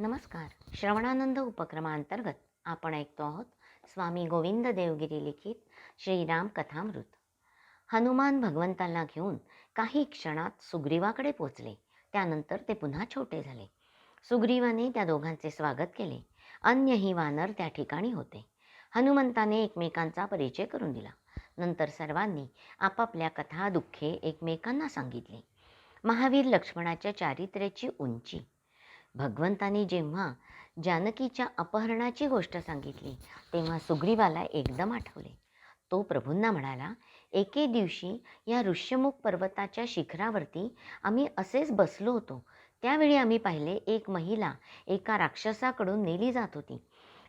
नमस्कार. श्रवणानंद उपक्रमांतर्गत आपण ऐकतो आहोत स्वामी गोविंद देवगिरी लिखित श्रीराम कथामृत. हनुमान भगवंताला घेऊन काही क्षणात सुग्रीवाकडे पोचले. त्यानंतर ते पुन्हा छोटे झाले. सुग्रीवाने त्या दोघांचे स्वागत केले. अन्यही वानर त्या ठिकाणी होते. हनुमंताने एकमेकांचा परिचय करून दिला. नंतर सर्वांनी आपापल्या कथा दुःखे एकमेकांना सांगितली. महावीर लक्ष्मणाच्या चारित्र्याची उंची भगवंतानी जेव्हा जानकीच्या अपहरणाची गोष्ट सांगितली तेव्हा सुग्रीवाला एकदम आठवले. तो प्रभूंना म्हणाला एके दिवशी या ऋष्यमुख पर्वताच्या शिखरावरती आम्ही असेच बसलो होतो. त्यावेळी आम्ही पाहिले एक महिला एका राक्षसाकडून नेली जात होती.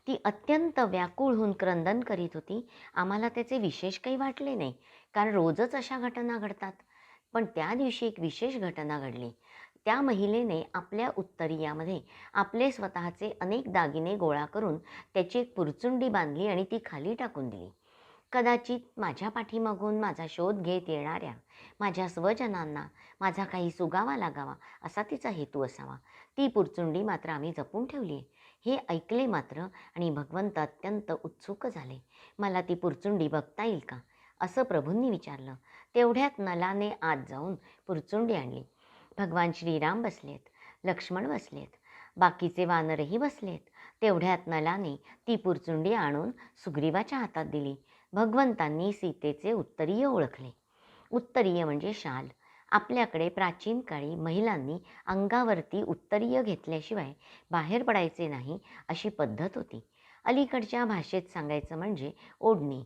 ती अत्यंत व्याकुळ होऊन क्रंदन करीत होती. आम्हाला त्याचे विशेष काही वाटले नाही कारण रोजच अशा घटना घडतात. पण त्या दिवशी एक विशेष घटना घडली. त्या महिलेने आपल्या उत्तरीयामध्ये आपले स्वतःचे अनेक दागिने गोळा करून त्याची एक पुरचुंडी बांधली आणि ती खाली टाकून दिली. कदाचित माझ्या पाठीमागून माझा शोध घेत येणाऱ्या माझ्या स्वजनांना माझा काही सुगावा लागावा असा तिचा हेतू असावा. ती पुरचुंडी मात्र आम्ही जपून ठेवली आहे. हे ऐकले मात्र आणि भगवंत अत्यंत उत्सुक झाले. मला ती पुरचुंडी बघता येईल का? असं प्रभूंनी विचारलं. तेवढ्यात नलाने आत जाऊन पुरचुंडी आणली. भगवान श्रीराम बसलेत लक्ष्मण बसलेत बाकीचे वानरही बसलेत. तेवढ्यात नलाने ती पुरचुंडी आणून सुग्रीवाच्या हातात दिली. भगवंतांनी सीतेचे उत्तरीय ओळखले. उत्तरीय म्हणजे शाल. आपल्याकडे प्राचीन काळी महिलांनी अंगावरती उत्तरीय घेतल्याशिवाय बाहेर पडायचे नाही अशी पद्धत होती. अलीकडच्या भाषेत सांगायचं म्हणजे ओढणी.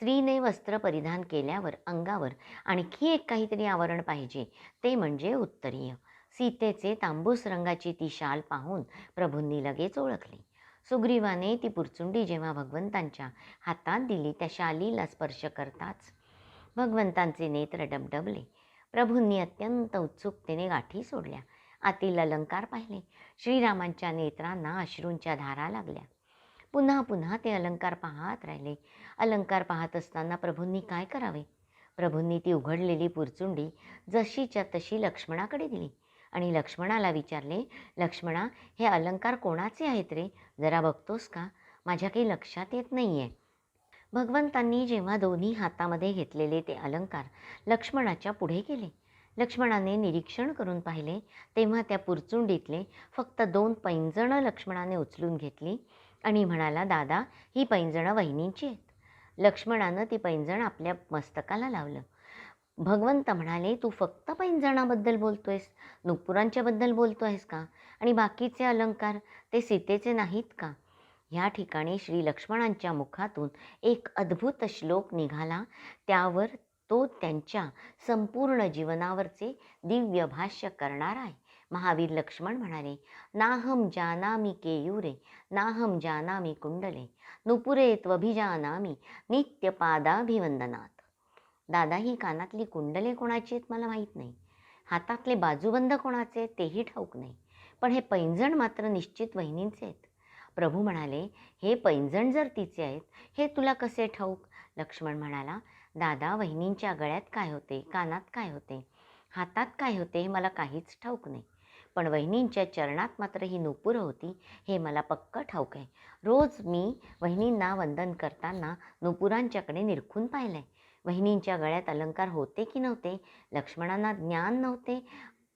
स्त्रीने वस्त्र परिधान केल्यावर अंगावर आणखी एक काहीतरी आवरण पाहिजे ते म्हणजे उत्तरीय. सीतेचे तांबूस रंगाची ती शाल पाहून प्रभूंनी लगेच ओळखली. सुग्रीवाने ती पुरचुंडी जेव्हा भगवंतांच्या हातात दिली त्या शालीला स्पर्श करताच भगवंतांचे नेत्र डबडबले. प्रभूंनी अत्यंत उत्सुकतेने गाठी सोडल्या. आतील अलंकार पाहिले. श्रीरामांच्या नेत्रांना अश्रूंच्या धारा लागल्या. पुन्हा पुन्हा ते अलंकार पाहत राहिले. अलंकार पाहत असताना प्रभूंनी काय करावे? प्रभूंनी ती उघडलेली पुरचुंडी जशीच्या तशी लक्ष्मणाकडे दिली आणि लक्ष्मणाला विचारले लक्ष्मणा हे अलंकार कोणाचे आहेत रे? जरा बघतोस का? माझ्या काही लक्षात येत नाही आहे भगवंतांनी जेव्हा दोन्ही हातामध्ये घेतलेले ते अलंकार लक्ष्मणाच्या पुढे केले लक्ष्मणाने निरीक्षण करून पाहिले तेव्हा त्या पुरचुंडीतले फक्त दोन पैंजणं लक्ष्मणाने उचलून घेतली. आणि म्हणाला दादा ही पैंजणं वहिनींची आहेत. लक्ष्मणानं ती पैंजण आपल्या मस्तकाला लावलं. भगवंत म्हणाले तू फक्त पैंजणाबद्दल बोलतोयस? नुपुरांच्याबद्दल बोलतो आहेस का? आणि बाकीचे अलंकार ते सीतेचे नाहीत का? ह्या ठिकाणी श्री लक्ष्मणांच्या मुखातून एक अद्भुत श्लोक निघाला. त्यावर तो त्यांच्या संपूर्ण जीवनावरचे दिव्य भाष्य करणार आहे. महावीर लक्ष्मण म्हणाले नाहम जानामी केयुरे नाहम जानामी कुंडले नुपुरे त्वभिजानामी नित्यपादाभिवंदनात दादा ही कानातली कुंडले कोणाची आहेत मला माहीत नाही. हातातले बाजूबंद कोणाचे तेही ठाऊक नाही. पण हे पैंजण मात्र निश्चित वहिनींचे आहेत. प्रभू म्हणाले हे पैंजण जर तिचे आहेत हे तुला कसे ठाऊक? लक्ष्मण म्हणाला दादा वहिनींच्या गळ्यात काय होते? कानात काय होते? हातात काय होते हे मला काहीच ठाऊक नाही. पण वहिनींच्या चरणात मात्र ही नुपुरं होती. हे मला पक्क ठाऊक आहे. रोज मी वहिनींना वंदन करताना नुपुरांच्याकडे निरखून पाहिलं आहे वहिनींच्या गळ्यात अलंकार होते की नव्हते? लक्ष्मणांना ज्ञान नव्हते?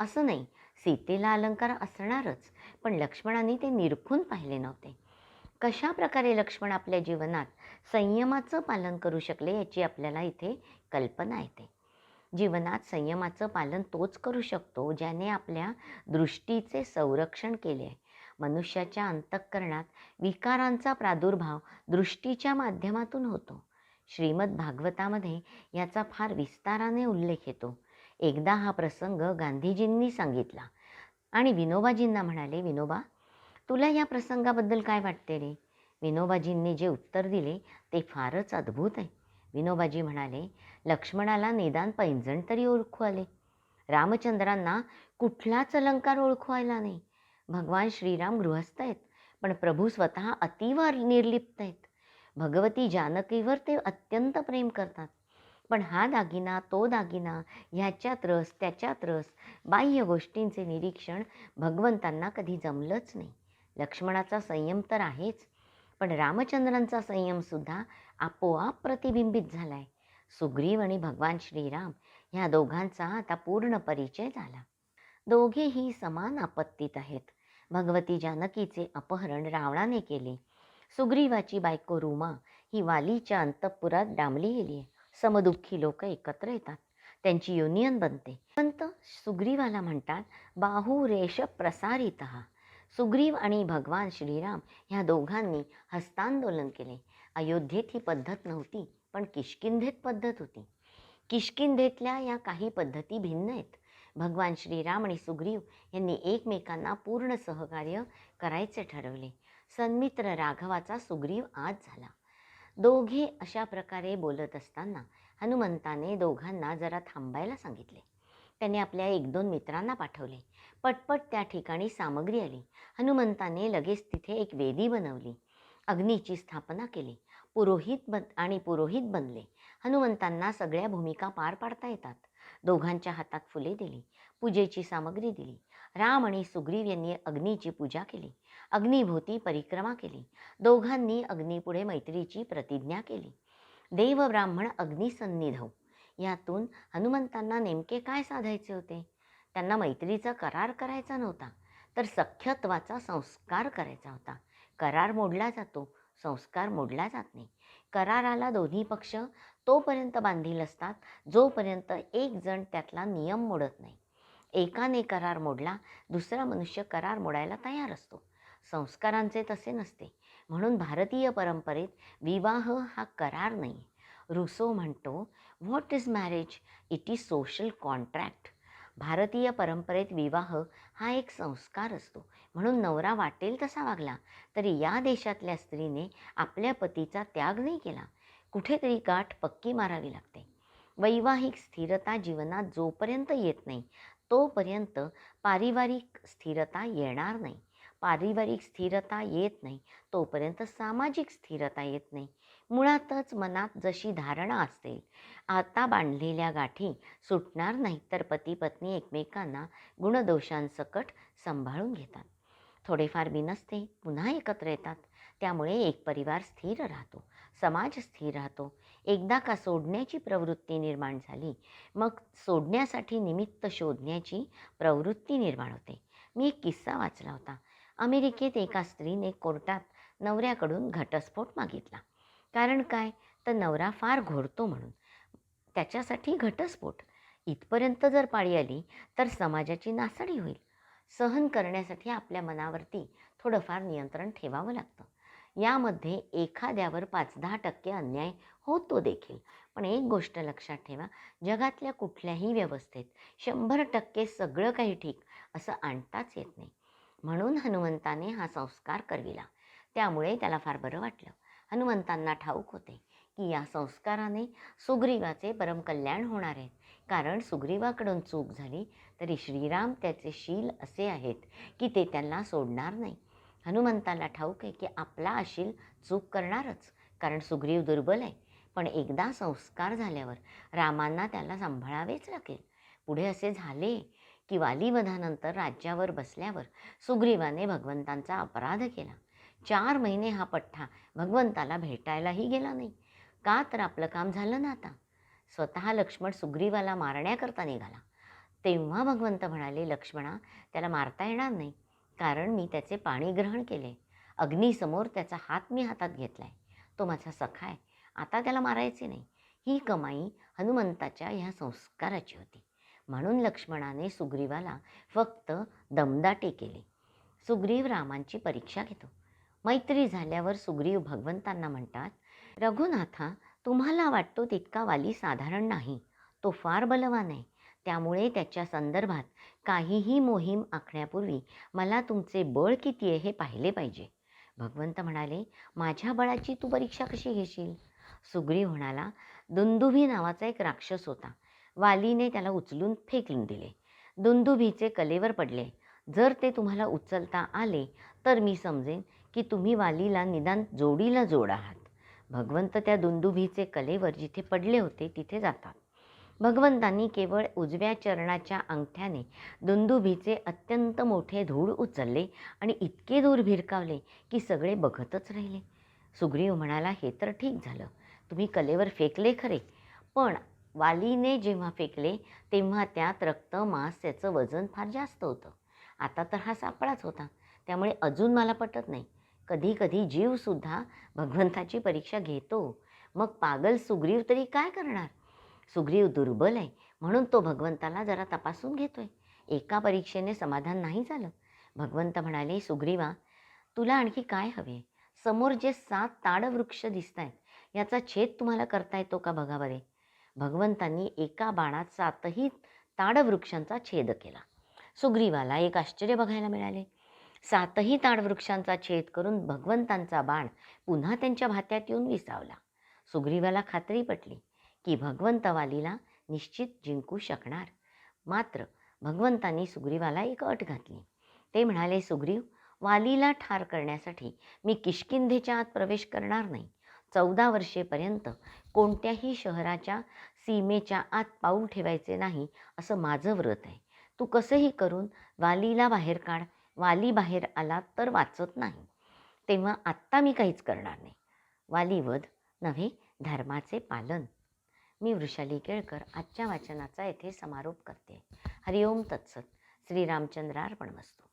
असं नाही. सीतेला अलंकार असणारच पण लक्ष्मणाने ते निरखून पाहिले नव्हते. कशा प्रकारे लक्ष्मण आपल्या जीवनात संयमाचं पालन करू शकले याची आपल्याला इथे कल्पना येते. जीवनात संयमाचं पालन तोच करू शकतो ज्याने आपल्या दृष्टीचे संरक्षण केले. आहे मनुष्याच्या अंतःकरणात विकारांचा प्रादुर्भाव दृष्टीच्या माध्यमातून होतो. श्रीमद भागवतामध्ये याचा फार विस्ताराने उल्लेख येतो. एकदा हा प्रसंग गांधीजींनी सांगितला आणि विनोबाजींना म्हणाले विनोबा तुला या प्रसंगाबद्दल काय वाटते रे? विनोबाजींनी जे उत्तर दिले ते फारच अद्भुत आहे. विनोबाजी म्हणाले लक्ष्मणाला निदान पैंजण तरी ओळखू आले. रामचंद्रांना कुठलाच अलंकार ओळखू आला नाही. भगवान श्रीराम गृहस्थ आहेत पण प्रभू स्वतः अतीव निर्लिप्त आहेत. भगवती जानकीवर ते अत्यंत प्रेम करतात. पण हा दागिना तो दागिना ह्याच्यात रस त्याच्यात रस बाह्य गोष्टींचे निरीक्षण भगवंतांना कधी जमलंच नाही. लक्ष्मणाचा संयम तर आहेच पण रामचंद्रांचा संयमसुद्धा आपोआप प्रतिबिंबित झाला आहे सुग्रीव आणि भगवान श्रीराम ह्या दोघांचा आता पूर्ण परिचय झाला. दोघेही समान आपत्तीत आहेत. भगवती जानकीचे अपहरण रावणाने केले. सुग्रीवाची बायको रुमा ही वालीच्या अंतपुरात डांबली गेली आहे समदुःखी लोक एकत्र येतात. त्यांची युनियन बनते. पंत सुग्रीवाला म्हणतात बाहू रेष प्रसारित. सुग्रीव आणि भगवान श्रीराम ह्या दोघांनी हस्तांदोलन केले. अयोध्येत ही पद्धत नव्हती. पण किष्किंधेत पद्धत होती. किष्किंधेतल्या या काही पद्धती भिन्न आहेत. भगवान श्रीराम आणि सुग्रीव यांनी एकमेकांना पूर्ण सहकार्य करायचे ठरवले. सन्मित्र राघवाचा सुग्रीव आज झाला. दोघे अशा प्रकारे बोलत असताना हनुमंताने दोघांना जरा थांबायला सांगितले. त्याने आपल्या एक दोन मित्रांना पाठवले. पटपट त्या ठिकाणी सामग्री आली. हनुमंताने लगेच तिथे एक वेदी बनवली. अग्नीची स्थापना केली. पुरोहित बन आणि पुरोहित बनले. हनुमंतांना सगळ्या भूमिका पार पाडता येतात. दोघांच्या हातात फुले दिली पूजेची सामग्री दिली. राम आणि सुग्रीव यांनी अग्नीची पूजा केली. अग्निभोती परिक्रमा केली. दोघांनी अग्नीपुढे मैत्रीची प्रतिज्ञा केली. देव ब्राह्मण अग्निसन्निधव यातून हनुमंतांना नेमके काय साधायचे होते? त्यांना मैत्रीचा करार करायचा नव्हता तर सख्यत्वाचा संस्कार करायचा होता. करार मोडला जातो. संस्कार मोडला जात नाही. कराराला दोन्ही पक्ष तोपर्यंत बांधील असतात जोपर्यंत एक जण त्यातला नियम मोडत नाही. एकाने करार मोडला दुसरा मनुष्य करार मोडायला तयार असतो. संस्कारांचे तसे नसते. म्हणून भारतीय परंपरेत विवाह हा करार नाही. रुसो म्हणतो what is marriage it is social contract भारतीय परंपरेत विवाह हा एक संस्कार असतो. म्हणून नवरा वाटेल तसा वागला तरी या देशातल्या स्त्रीने आपल्या पतीचा त्याग नाही केला. कुठेतरी गाठ पक्की मारावी लागते. वैवाहिक स्थिरता जीवनात जोपर्यंत येत नाही तोपर्यंत पारिवारिक स्थिरता येणार नाही. पारिवारिक स्थिरता येत नाही तोपर्यंत सामाजिक स्थिरता येत नाही. मुळातच मनात जशी धारणा असते आता बांधलेल्या गाठी सुटणार नाहीत तर पती पत्नी एकमेकांना गुणदोषांसकट सांभाळून घेतात. थोडेफार बिनसते पुन्हा एकत्र येतात. त्यामुळे एक परिवार स्थिर राहतो समाज स्थिर राहतो. एकदा का सोडण्याची प्रवृत्ती निर्माण झाली मग सोडण्यासाठी निमित्त शोधण्याची प्रवृत्ती निर्माण होते. मी एक किस्सा वाचला होता. अमेरिकेत एका स्त्रीने कोर्टात नवऱ्याकडून घटस्फोट मागितला. कारण काय? तर नवरा फार घोरतो म्हणून. त्याच्यासाठी घटस्फोट. इथपर्यंत जर पाळी आली तर समाजाची नासाडी होईल. सहन करण्यासाठी आपल्या मनावरती थोडंफार नियंत्रण ठेवावं लागतं. यामध्ये एखाद्यावर पाच दहा टक्के अन्याय होतो देखील. पण एक गोष्ट लक्षात ठेवा जगातल्या कुठल्याही व्यवस्थेत शंभर टक्के सगळं काही ठीक असं आणताच येत नाही. म्हणून हनुमंताने हा संस्कार करविला. त्यामुळे त्याला फार बरं वाटलं. हनुमंतांना ठाऊक होते की या संस्काराने सुग्रीवाचे परमकल्याण होणार आहे कारण सुग्रीवाकडून चूक झाली तरी श्रीराम त्याचे शील असे आहेत की ते त्यांना सोडणार नाही. हनुमंताला ठाऊक आहे की आपला अशील चूक करणारच कारण सुग्रीव दुर्बल आहे. पण एकदा संस्कार झाल्यावर रामांना त्याला सांभाळावेच लागेल. पुढे असे झाले की वालीवधानंतर राज्यावर बसल्यावर सुग्रीवाने भगवंतांचा अपराध केला. चार महिने हा पठ्ठा भगवंताला भेटायलाही गेला नाही. का तर आपलं काम झालं ना आता? स्वतः लक्ष्मण सुग्रीवाला मारण्याकरता निघाला. तेव्हा भगवंत म्हणाले लक्ष्मणा त्याला मारता येणार नाही कारण मी त्याचे पाणी ग्रहण केले. अग्नीसमोर त्याचा हात मी हातात घेतला आहे तो माझा सखा आहे. आता त्याला मारायचे नाही. ही कमाई हनुमंताच्या ह्या संस्काराची होती. म्हणून लक्ष्मणाने सुग्रीवाला फक्त दमदाटे केले. सुग्रीव रामांची परीक्षा घेतो. मैत्री झाल्यावर सुग्रीव भगवंतांना म्हणतात रघुनाथा तुम्हाला वाटतो तितका वाली साधारण नाही. तो फार बलवान आहे. त्यामुळे त्याच्या संदर्भात काहीही मोहीम आखण्यापूर्वी मला तुमचे बळ किती आहे हे पाहिले पाहिजे. भगवंत म्हणाले माझ्या बळाची तू परीक्षा कशी घेशील? सुग्रीव म्हणाला दुंदुभी नावाचा एक राक्षस होता. वालीने त्याला उचलून फेकून दिले. दुंदुभीचे कलेवर पडले. जर ते तुम्हाला उचलता आले तर मी समजेन की तुम्ही वालीला निदान जोडीला जोड आहात. भगवंत त्या दुंदुभीचे कलेवर जिथे पडले होते तिथे जातात. भगवंतांनी केवळ उजव्या चरणाच्या अंगठ्याने दुंदुभीचे अत्यंत मोठे धूळ उचलले आणि इतके दूर भिरकावले की सगळे बघतच राहिले. सुग्रीव म्हणाला हे तर ठीक झालं. तुम्ही कलेवर फेकले खरे. पण वालीने जेव्हा फेकले तेव्हा त्यात रक्त मांस त्याचं वजन फार जास्त होतं. आता तर हा सापळाच होता. त्यामुळे अजून मला पटत नाही. कधीकधी जीवसुद्धा भगवंताची परीक्षा घेतो. मग पागल सुग्रीव तरी काय करणार? सुग्रीव दुर्बल आहे म्हणून तो भगवंताला जरा तपासून घेतोय. एका परीक्षेने समाधान नाही झालं. भगवंत म्हणाले सुग्रीवा तुला आणखी काय हवे? समोर जे सात ताडवृक्ष दिसत आहेत याचा छेद तुम्हाला करता येतो का बघा बरे? भगवंतांनी एका बाणात सातही ताडवृक्षांचा छेद केला. सुग्रीवाला एक आश्चर्य बघायला मिळाले. सातही ताडवृक्षांचा छेद करून भगवंतांचा बाण पुन्हा त्यांच्या भात्यात येऊन विसावला. सुग्रीवाला खात्री पटली की भगवंत वालीला निश्चित जिंकू शकणार. मात्र भगवंतांनी सुग्रीवाला एक अट घातली. ते म्हणाले सुग्रीव वालीला ठार करण्यासाठी मी किष्किंधेच्या आत प्रवेश करणार नाही. चौदा वर्षेपर्यंत कोणत्याही शहराच्या सीमेच्या आत पाऊल ठेवायचे नाही असं माझं व्रत आहे. तू कसंही करून वालीला बाहेर काढ. वाली बाहेर आला तर वाचत नाही. तेव्हा आत्ता मी काहीच करणार नाही. वालीवध नव्हे धर्माचे पालन. मी वृषाली केळकर आजच्या वाचनाचा येथे समारोप करते. हरिओम तत्सत. श्रीरामचंद्रार्पणमस्तू